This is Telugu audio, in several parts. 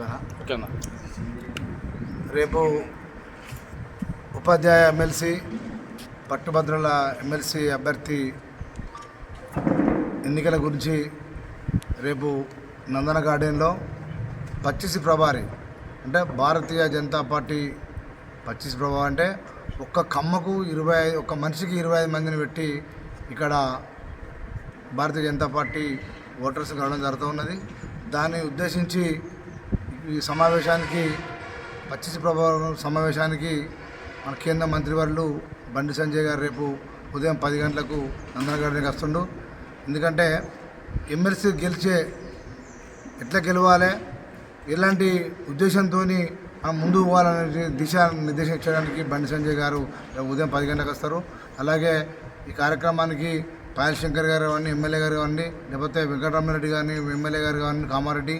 ఓకేనా? ఓకేనా రేపు ఉపాధ్యాయ ఎమ్మెల్సీ పట్టుభద్రుల ఎమ్మెల్సీ అభ్యర్థి ఎన్నికల గురించి రేపు నందన గార్డెన్లో పచ్చిసి ప్రభారి అంటే భారతీయ జనతా పార్టీ పచ్చిసి ప్రభావం అంటే ఒక్క కమ్మకు ఇరవై ఐదు ఒక్క మనిషికి ఇరవై ఐదు మందిని పెట్టి ఇక్కడ భారతీయ జనతా పార్టీ ఓటర్స్ కావడం జరుగుతూ ఉన్నది. దాన్ని ఉద్దేశించి ఈ సమావేశానికి పచ్చిసి ప్రభావం సమావేశానికి మన కేంద్ర మంత్రివర్యులు బండి సంజయ్ గారు రేపు ఉదయం పది గంటలకు నందనగడ్డకి వస్తుండు. ఎందుకంటే ఎమ్మెల్సీ గెలిచే ఎట్లా గెలవాలి ఎలాంటి ఉద్దేశంతో ముందుకు పోవాలనే దిశ నిర్దేశించడానికి బండి సంజయ్ గారు రేపు ఉదయం పది గంటలకు వస్తారు. అలాగే ఈ కార్యక్రమానికి పాయల్ శంకర్ గారు కావండి ఎమ్మెల్యే గారు కావండి లేకపోతే వెంకటరామరెడ్డి గారిని ఎమ్మెల్యే గారు కావండి కామారెడ్డి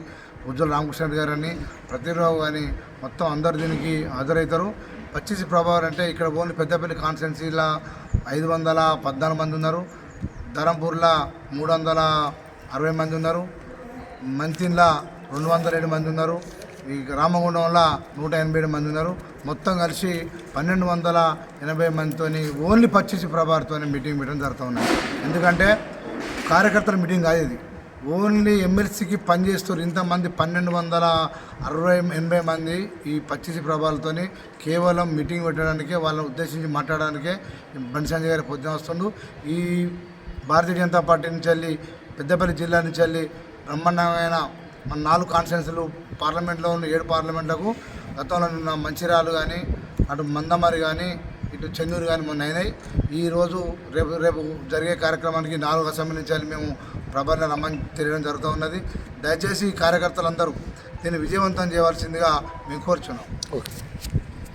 ఉజ్వల రామకృష్ణ గారని గారు అని ప్రతిరావు కానీ మొత్తం అందరు దీనికి హాజరవుతారు. పచ్చిసి ప్రభావం అంటే ఇక్కడ ఓన్లీ పెద్దపల్లి కాన్స్టిట్యున్సీలో ఐదు వందల పద్నాలుగు మంది ఉన్నారు. ధరంపూర్లో మూడు వందల అరవై మంది ఉన్నారు. మంతిన్లా రెండు వందల ఏడు మంది ఉన్నారు. ఈ రామగుండంలో నూట ఎనభై ఏడు మంది ఉన్నారు. మొత్తం కలిసి పన్నెండు వందల ఎనభై మందితోని ఓన్లీ పచ్చిసి ప్రభావంతో మీటింగ్ పెట్టడం జరుగుతూ ఉన్నాయి ఎందుకంటే కార్యకర్తల మీటింగ్ కాదు ఇది. ఓన్లీ ఎమ్మెల్సీకి పనిచేస్తారు ఇంతమంది పన్నెండు వందల అరవై ఎనభై మంది ఈ పచ్చిసి ప్రభావాలతోని కేవలం మీటింగ్ పెట్టడానికే వాళ్ళని ఉద్దేశించి మాట్లాడడానికే బండి సంజయ్ గారి పొద్దున వస్తుండు. ఈ భారతీయ జనతా పార్టీ నుంచి వెళ్ళి పెద్దపల్లి జిల్లా నుంచి వెళ్ళి బ్రహ్మాండమైన మన నాలుగు కాన్స్టిట్యున్సీలు పార్లమెంట్లో ఉన్న ఏడు పార్లమెంట్లకు గతంలో ఉన్న మంచిర్యాలు కానీ అటు మందమరి కానీ ఇటు చెన్నూరు కానీ మొన్న అయినాయి. ఈరోజు రేపు రేపు జరిగే కార్యక్రమానికి నాలుగు అసెంబ్లీ నుంచి మేము ప్రభాని రమ్మని తెలియడం జరుగుతూ ఉన్నది. దయచేసి ఈ కార్యకర్తలందరూ దీన్ని విజయవంతం చేయవలసిందిగా మేము కోరుచున్నాం. ఓకే.